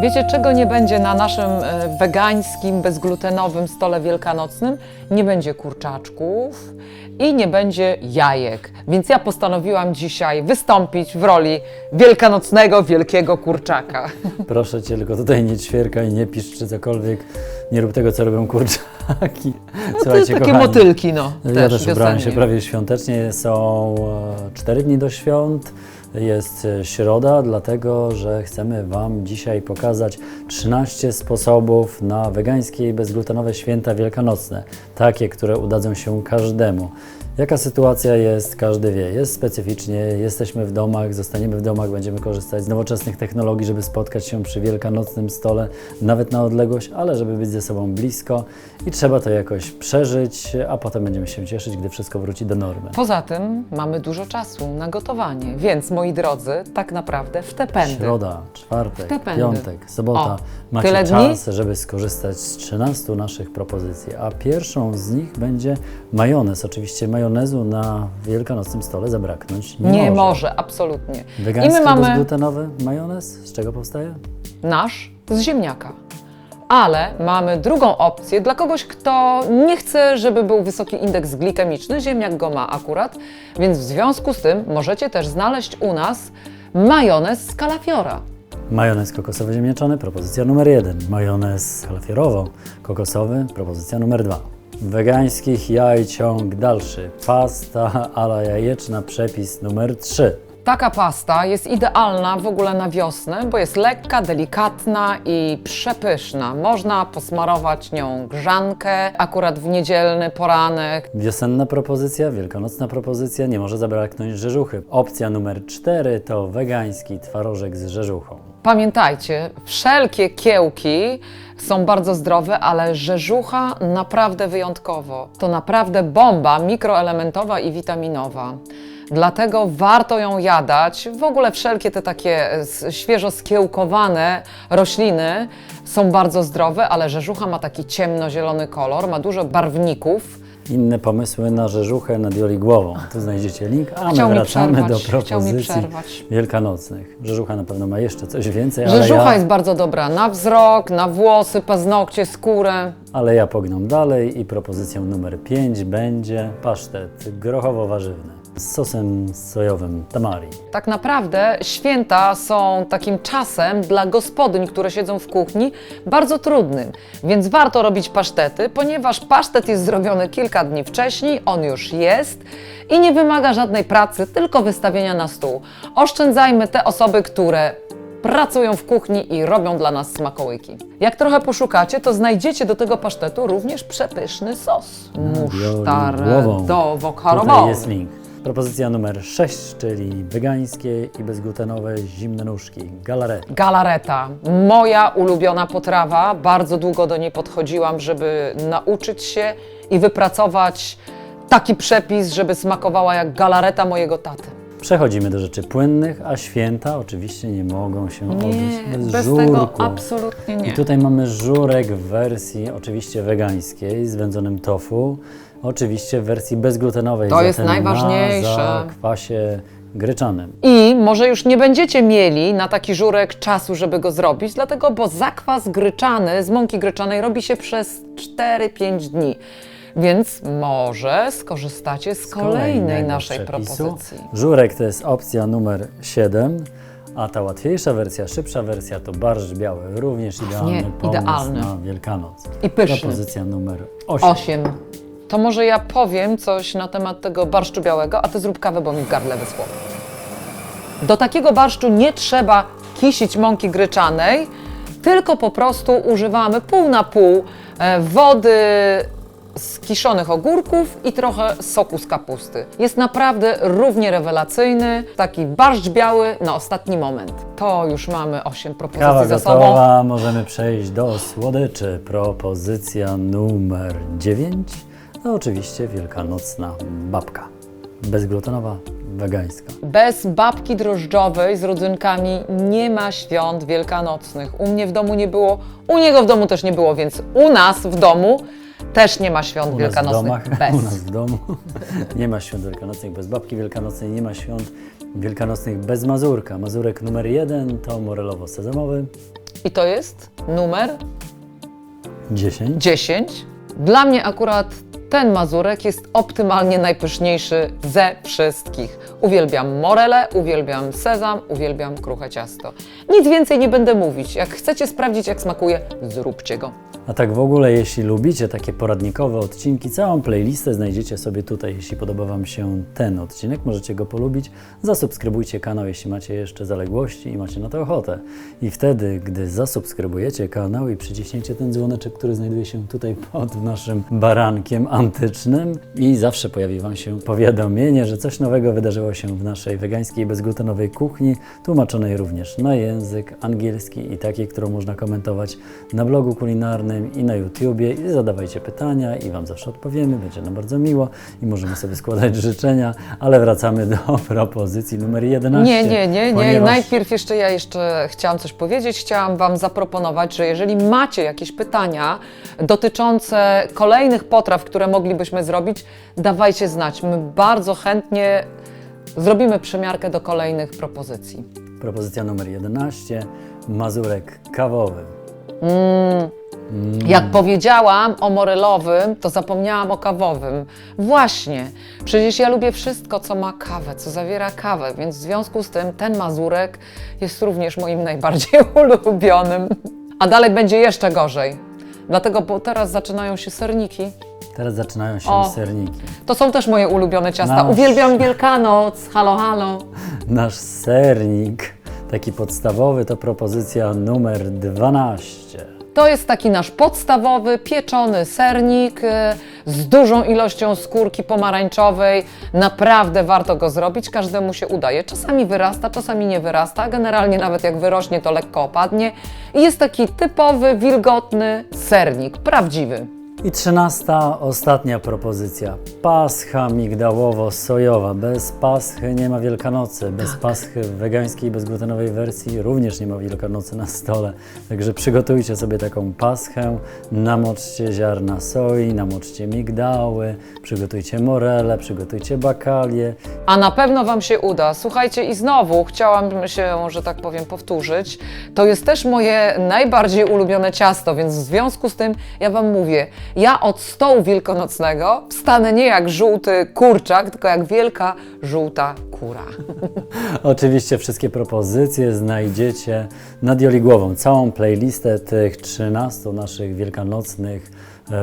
Wiecie, czego nie będzie na naszym e, wegańskim, bezglutenowym stole wielkanocnym? Nie będzie kurczaczków i nie będzie jajek. Więc ja postanowiłam dzisiaj wystąpić w roli wielkanocnego wielkiego kurczaka. Proszę cię, tylko tutaj nie ćwierkaj, nie pisz czy cokolwiek. Nie rób tego, co robią kurczaki. No to takie motylki, no. Ja też ubrałem się prawie świątecznie. Są e, cztery dni do świąt. Jest e, środa, dlatego że chcemy Wam dzisiaj pokazać 13 sposobów na wegańskie i bezglutenowe święta wielkanocne. Takie, które udadzą się każdemu. Jaka sytuacja jest, każdy wie. Jest specyficznie, jesteśmy w domach, zostaniemy w domach, będziemy korzystać z nowoczesnych technologii, żeby spotkać się przy wielkanocnym stole, nawet na odległość, ale żeby być ze sobą blisko i trzeba to jakoś przeżyć, a potem będziemy się cieszyć, gdy wszystko wróci do normy. Poza tym mamy dużo czasu na gotowanie, więc moi drodzy, tak naprawdę w te pędy. Środa, czwartek, piątek, sobota. O, Macie tyle dni? czas, żeby skorzystać z 13 naszych propozycji, a pierwszą z nich będzie majonez. Oczywiście majonezu na wielkanocnym stole zabraknąć nie, Nie może. absolutnie. Wegański, I my mamy bezglutenowy majonez, z czego powstaje? nasz z ziemniaka. Ale mamy drugą opcję dla kogoś, kto nie chce, żeby był wysoki indeks glikemiczny. Ziemniak go ma akurat, więc w związku z tym możecie też znaleźć u nas majonez z kalafiora. Majonez kokosowo-ziemniaczany, propozycja numer jeden. Majonez kalafiorowo-kokosowy, propozycja numer dwa. Wegańskich jaj ciąg dalszy. Pasta ala jajeczna, przepis numer trzy. Taka pasta jest idealna w ogóle na wiosnę, bo jest lekka, delikatna i przepyszna. Można posmarować nią grzankę, akurat w niedzielny poranek. Wiosenna propozycja, wielkanocna propozycja, nie może zabraknąć rzeżuchy. Opcja numer cztery to wegański twarożek z rzeżuchą. Pamiętajcie, wszelkie kiełki są bardzo zdrowe, ale rzeżucha naprawdę wyjątkowo. To naprawdę bomba mikroelementowa i witaminowa. Dlatego warto ją jadać. W ogóle wszelkie te takie e, świeżo skiełkowane rośliny są bardzo zdrowe, ale rzeżucha ma taki ciemnozielony kolor, ma dużo barwników. Inne pomysły na rzeżuchę nad Joligłową. Tu znajdziecie link, a my wracamy do przerwać, mi propozycji przerwać. wielkanocnych. Rzeżucha na pewno ma jeszcze coś więcej, ale Rzeżucha ja, jest bardzo dobra na wzrok, na włosy, paznokcie, skórę. ale ja pognam dalej i propozycją numer 5 będzie pasztet grochowo-warzywny z sosem sojowym tamari. Tak naprawdę święta są takim czasem dla gospodyń, które siedzą w kuchni, bardzo trudnym. Więc warto robić pasztety, ponieważ pasztet jest zrobiony kilka dni wcześniej, on już jest i nie wymaga żadnej pracy, tylko wystawienia na stół. Oszczędzajmy te osoby, które pracują w kuchni i robią dla nas smakołyki. Jak trochę poszukacie, to znajdziecie do tego pasztetu również przepyszny sos musztardowo-karobowy. Tutaj jest link. Propozycja numer 6, czyli wegańskie i bezglutenowe zimne nóżki, galarety. Galareta, moja ulubiona potrawa. Bardzo długo do niej podchodziłam, żeby nauczyć się i wypracować taki przepis, żeby smakowała jak galareta mojego taty. Przechodzimy do rzeczy płynnych, a święta oczywiście nie mogą się odbyć bez, bez żurku. tego absolutnie nie. I tutaj mamy żurek w wersji oczywiście wegańskiej z wędzonym tofu, oczywiście w wersji bezglutenowej. To jest zatem najważniejsze. Na zakwasie gryczanym. I może już nie będziecie mieli na taki żurek czasu, żeby go zrobić, dlatego, bo zakwas gryczany z mąki gryczanej robi się przez 4-5 dni. Więc może skorzystacie z kolejnej kolejnego naszej przepisu. propozycji. Żurek to jest opcja numer 7, a ta łatwiejsza wersja, szybsza wersja to barszcz biały, również idealny nie, pomysł idealny. na Wielkanoc. I pyszny. Propozycja numer 8. 8. To może ja powiem coś na temat tego barszczu białego, a ty zrób kawę, bo mi w gardle wyschło. Do takiego barszczu nie trzeba kisić mąki gryczanej, tylko po prostu używamy pół na pół e, wody z kiszonych ogórków i trochę soku z kapusty. Jest naprawdę równie rewelacyjny, taki barszcz biały na ostatni moment. To już mamy 8 propozycji Kawa za sobą. gotowa, możemy przejść do słodyczy. Propozycja numer 9, no oczywiście wielkanocna babka. Bezglutenowa, wegańska. Bez babki drożdżowej z rodzynkami nie ma świąt wielkanocnych. U mnie w domu nie było, u niego w domu też nie było, więc u nas w domu też nie ma świąt U nas w wielkanocnych domach, bez. u nas w domu nie ma świąt wielkanocnych bez babki wielkanocnej, nie ma świąt wielkanocnych bez mazurka. Mazurek numer jeden to morelowo-sezamowy, I to jest numer 10. 10. Dla mnie akurat ten mazurek jest optymalnie najpyszniejszy ze wszystkich. Uwielbiam morele, uwielbiam sezam, uwielbiam kruche ciasto. Nic więcej nie będę mówić. Jak chcecie sprawdzić, jak smakuje, zróbcie go. A tak w ogóle, jeśli lubicie takie poradnikowe odcinki, całą playlistę znajdziecie sobie tutaj. Jeśli podoba Wam się ten odcinek, możecie go polubić. Zasubskrybujcie kanał, jeśli macie jeszcze zaległości i macie na to ochotę. I wtedy, gdy zasubskrybujecie kanał i przyciśniecie ten dzwoneczek, który znajduje się tutaj pod naszym barankiem antycznym i zawsze pojawi Wam się powiadomienie, że coś nowego wydarzyło się w naszej wegańskiej, bezglutenowej kuchni, tłumaczonej również na język angielski i taki, którą można komentować na blogu kulinarnym i na YouTubie i zadawajcie pytania i Wam zawsze odpowiemy, będzie nam bardzo miło i możemy sobie składać życzenia, ale wracamy do propozycji numer 11. Nie, nie, nie, nie. ponieważ- Najpierw jeszcze ja jeszcze chciałam coś powiedzieć. Chciałam Wam zaproponować, że jeżeli macie jakieś pytania dotyczące kolejnych potraw, które moglibyśmy zrobić, dawajcie znać. My bardzo chętnie zrobimy przymiarkę do kolejnych propozycji. Propozycja numer 11, mazurek kawowy. Jak powiedziałam o morelowym, to zapomniałam o kawowym. Właśnie, przecież ja lubię wszystko, co ma kawę, co zawiera kawę, więc w związku z tym ten mazurek jest również moim najbardziej ulubionym. A dalej będzie jeszcze gorzej. Dlatego, bo teraz zaczynają się serniki. Teraz zaczynają się O. serniki. To są też moje ulubione ciasta. Nasz. Uwielbiam Wielkanoc. Halo, halo. Nasz sernik, taki podstawowy, to propozycja numer 12. To jest taki nasz podstawowy, pieczony sernik e, z dużą ilością skórki pomarańczowej. Naprawdę warto go zrobić, każdemu się udaje. Czasami wyrasta, czasami nie wyrasta. Generalnie nawet jak wyrośnie, to lekko opadnie. I jest taki typowy, wilgotny sernik, prawdziwy. I trzynasta, ostatnia propozycja. Pascha migdałowo-sojowa. Bez paschy nie ma Wielkanocy. Bez paschy w wegańskiej, bezglutenowej wersji również nie ma Wielkanocy na stole. Także przygotujcie sobie taką paschę, namoczcie ziarna soi, namoczcie migdały, przygotujcie morele, przygotujcie bakalie. A na pewno Wam się uda. Słuchajcie, i znowu chciałam się, że tak powiem, powtórzyć. To jest też moje najbardziej ulubione ciasto, więc w związku z tym ja Wam mówię, ja od stołu wielkanocnego wstanę nie jak żółty kurczak, tylko jak wielka żółta kura. Oczywiście wszystkie propozycje znajdziecie nad Joli głową. Całą playlistę tych 13 naszych wielkanocnych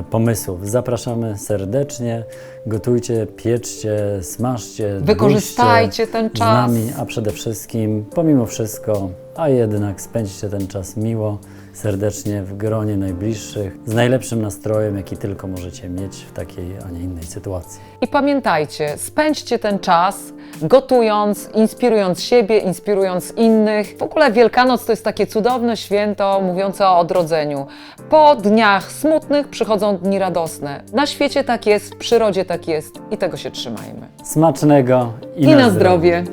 pomysłów. Zapraszamy serdecznie. Gotujcie, pieczcie, smażcie. Wykorzystajcie ten Z czas. nami, a przede wszystkim, pomimo wszystko, a jednak spędźcie ten czas miło, serdecznie w gronie najbliższych, z najlepszym nastrojem, jaki tylko możecie mieć w takiej, a nie innej sytuacji. I pamiętajcie, spędźcie ten czas gotując, inspirując siebie, inspirując innych. W ogóle Wielkanoc to jest takie cudowne święto mówiące o odrodzeniu. Po dniach smutnych przychodzą dni radosne. Na świecie tak jest, w przyrodzie tak jest i tego się trzymajmy. Smacznego i, I na zdrowie.